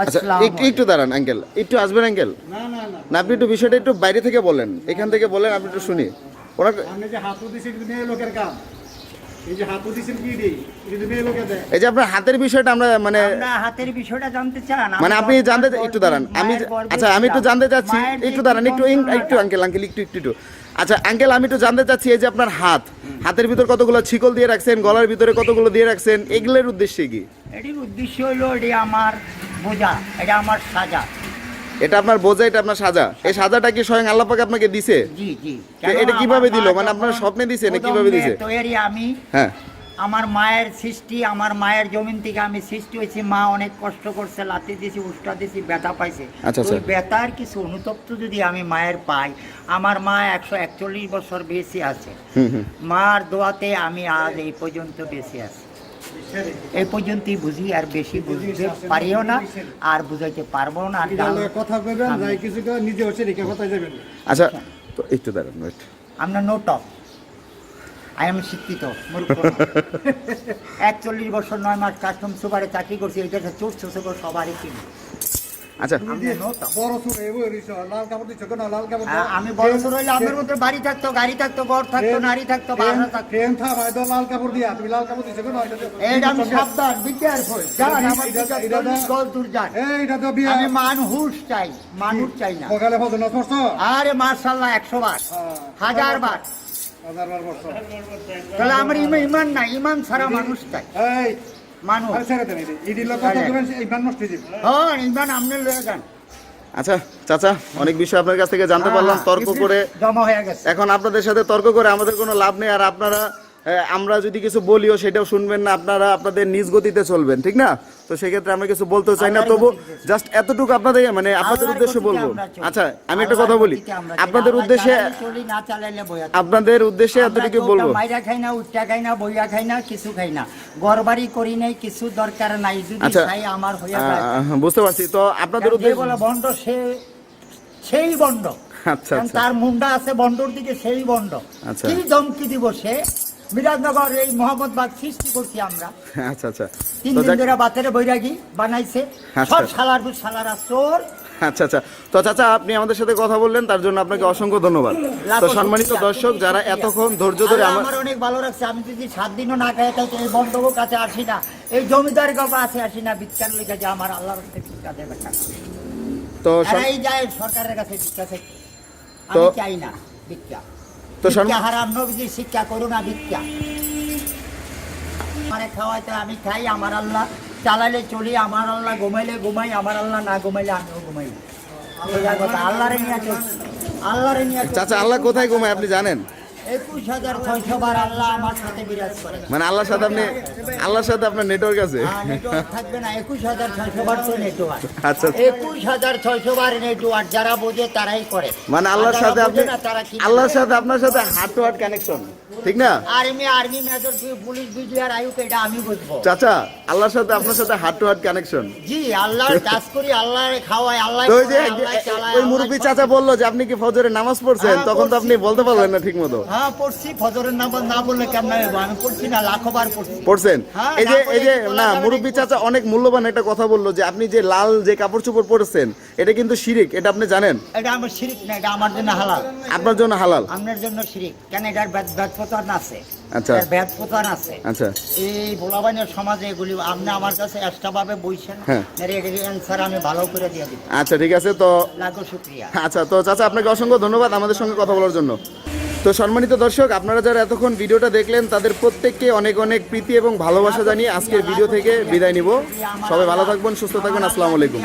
আচ্ছা একটু একটু দাঁড়ান আঙ্কেল। একটু আসবেন আঙ্কেল? না না না না আপনি একটু বিষয়টা একটু বাইরে থেকে বলেন। এখান থেকে বলেন আপনি একটু শুনি। ওরা আপনি যে হাতও দিছেন কিন্তু মেয়ে লোকের কাম। এই যে হাতও দিছেন কি দিই কিন্তু মেয়ে লোকে দেয়। এই যে আপনার হাতের বিষয়টা আমরা মানে হাতের বিষয়টা জানতে চান মানে আপনি জানতে একটু দাঁড়ান। আমি আচ্ছা আমি একটু জানতে চাচ্ছি একটু দাঁড়ান একটু ইং- একটু আঙ্কেল আঙ্কেল একটু একটু একটু। আচ্ছা আঙ্কেল আমি একটু জানতে চাচ্ছি এই যে আপনার হাত। হাতের ভিতর কতগুলো ছিকল দিয়ে রাখছেন গলার ভিতরে কতগুলো দিয়ে রাখছেন এগুলোর উদ্দেশ্যে কি? এটির উদ্দেশ্য হলো এটি আমার বোঝা এটা আমার সাজা। এটা আপনার বোঝা এটা আপনার সাজা। এই সাজাটা কি স্বয়ং আল্লাহ পাক আপনাকে দিছে? জি জি। এটা কীভাবে দিল? মানে আপনার স্বপ্নে দিছে না কীভাবে দিছে? তৈরি আমি হ্যাঁ। আমার মায়ের সৃষ্টি আমার মায়ের জমিন থেকে আমি সৃষ্টি হয়েছি। মা অনেক কষ্ট করছে লাতি দিয়েছি উষ্টা দিয়েছি ব্যথা পাইছে। আচ্ছা, আচ্ছা। ওই ব্যথার কিছু অনুতপ্ত যদি আমি মায়ের পাই আমার মা একশো একচল্লিশ বছর বেশি আছে। মার দোয়াতে আমি আজ এই পর্যন্ত বেশি আছি। এই পর্যন্তই বুঝি আর বেশি বুঝতে পারিও না আর বুঝাইতে পারব না আর কথা কইবেন যাই কিছু নিজে হচ্ছে রেখে কথা যাবেন। আচ্ছা তো একটু দাঁড়ান ওয়েট আমরা নো টপ আই এম শিক্ষিত একচল্লিশ বছর নয় মাস কাস্টম সুপারে চাকরি করছি এটা চোর চোর সবারই চিনি। আচ্ছা। আমরা no top। বড় ছোট এই বই রইছ, লাল কাপড় দিছ কেন লাল কাপড় আ- আমি বড় ছোট হইলে আমার মধ্যে বাড়ি থাকতো গাড়ি থাকতো ঘর থাকতো নারী থাকতো বাসা থাকতো। ট্রেন থা ভাই লাল কাপড় দিয়া তুমি লাল কাপড় দিছ কেন এটা আমি সাবধান বি কেয়ারফুল যান আমার দিকে চল্লিশ গজ দূর যান। এই তো বিয়া আমি মানুষ চাই মানুষ চাই না। সকালে আরে মার্শাল্লাহ একশো বার। হ্যাঁ। হাজার বার। হাজার বার তাহলে আমার ইমান না ইমান ছাড়া মানুষ চাই। এই মানুষ নষ্ট হয়ে আচ্ছা চাচা অনেক বিষয় আপনার কাছ থেকে জানতে পারলাম তর্ক করে। জমা হয়ে গেছে। এখন আপনাদের সাথে তর্ক করে আমাদের কোনো লাভ নেই আর আপনারা আমরা যদি কিছু বলিও সেটাও শুনবেন না আপনারা আপনাদের নিজ গতিতে চলবেন ঠিক না? তো সেক্ষেত্রে আমরা কিছু বলতে চাই না তবু জাস্ট এতটুকু আপনাদের মানে আপনাদের উদ্দেশ্যে বলব। আচ্ছা আমি একটা কথা বলি। আপনাদের উদ্দেশ্যে। আপনাদের উদ্দেশ্যে এতটুকু বলব। মাইরা খাই না উচ্চা খাই না বইয়া খাই না কিছু খাই না। ঘরবাড়ি করি নাই কিছু দরকার নাই। যদি আচ্ছা চাই আমার হইয়া বুঝতে পারছি। তো আপনাদের উদ্দেশ্য বলে বন্ড সে সেই বন্ড আচ্ছা আচ্ছা। তার মুন্ডা আছে বন্ডর দিকে সেই বন্ড আচ্ছা। কি ধমকি দিব সে? মিরাজনগর এই মোহাম্মদবাগ সৃষ্টি করছি আমরা। আচ্ছা আচ্ছা। তিন দিন ধরে বাতের বৈরাগী বানাইছে। আচ্ছা। সব সালার সালারা চোর। আচ্ছা আচ্ছা। তো চাচা আপনি আমাদের সাথে কথা বললেন তার জন্য আপনাকে অসংখ্য ধন্যবাদ। তো সম্মানিত দর্শক যারা এতক্ষণ ধৈর্য ধরে আমার অনেক ভালো লাগছে। আমি যদি সাত দিনও না খাই থাকি এই বন্ধুর কাছে আসি না। এই জমিদারের কাছে আসি না। ভিক্ষার লেগে যে আমার আল্লাহর কাছে ভিক্ষা দেবে তো এরাই যায় সরকারের কাছে ভিক্ষা চাইতে। আমি চাই না ভিক্ষা। তো ভিক্ষা হারাম নবীজির শিক্ষা করুন না মানে খাওয়াই খাওয়াইতে আমি খাই আমার আল্লাহ চালালে চলি আমার আল্লাহ ঘুমাইলে ঘুমাই আমার আল্লাহ না ঘুমাইলে আমিও ঘুমাই। কথা আল্লাহরে নিয়ে চলছি আল্লাহরে নিয়ে চাচা আল্লাহ কোথায় ঘুমায় আপনি জানেন? সাথে মানে আল্লাহর সাথে আপনি আল্লাহর সাথে আপনার নেটওয়ার্ক আছে? হ্যাঁ, থাকবে না একুশ হাজার ছয়শো বার তো নেটওয়ার্ক আচ্ছা একুশ হাজার ছয়শো বার নেটওয়ার্ক যারা বোঝে তারাই করে। মানে আল্লাহর সাথে আপনি বোঝে না, তারা কি আল্লাহর সাথে আপনার সাথে হার্ট টু হার্ট কানেকশন ঠিক না? Army army major police BDR আয়ুক এটা আমি বুঝব। চাচা আল্লাহর সাথে আপনার সাথে হার্ট টু হার্ট কানেকশন জি আল্লাহর কাজ করি আল্লাহরে খাওয়াই আল্লাহ ওই যে ওই মুরব্বী চাচা বলল যে আপনি কি ফজরে নামাজ পড়ছেন হ্যাঁ, তখন তো আপনি বলতে পারবেন না ঠিক মতো হ্যাঁ পড়ছি ফজরের নামাজ না বললে কেমন আমি পড়ছি না লাখো পড়ছি। পড়ছেন? হ্যাঁ, এই যে না এই যে না মুরব্বী চাচা অনেক মূল্যবান একটা কথা বলল যে আপনি যে লাল যে কাপড় চোপড় পরেছেন এটা কিন্তু শিরিক এটা আপনি জানেন? এটা আমার শিরিক না এটা আমার জন্য হালাল। আপনার জন্য হালাল? আপনার জন্য শিরিক। কেন এটার আছে? আচ্ছা। আছে? আচ্ছা। এই ভোলাবানের সমাজে এগুলি আপনি আমার কাছে বইছেন হ্যাঁ। অ্যান্সার আমি ভালো করে দিয়ে আচ্ছা ঠিক আছে তো শুক্রিয়া। আচ্ছা তো চাচা আপনাকে অসংখ্য ধন্যবাদ আমাদের সঙ্গে কথা বলার জন্য। তো সম্মানিত দর্শক, আপনারা যারা এতক্ষণ ভিডিওটা দেখলেন, তাদের প্রত্যেককে অনেক অনেক প্রীতি এবং ভালোবাসা জানিয়ে আজকের ভিডিও থেকে বিদায় নিব। সবাই ভালো থাকবেন, সুস্থ থাকবেন, আসসালামু আলাইকুম।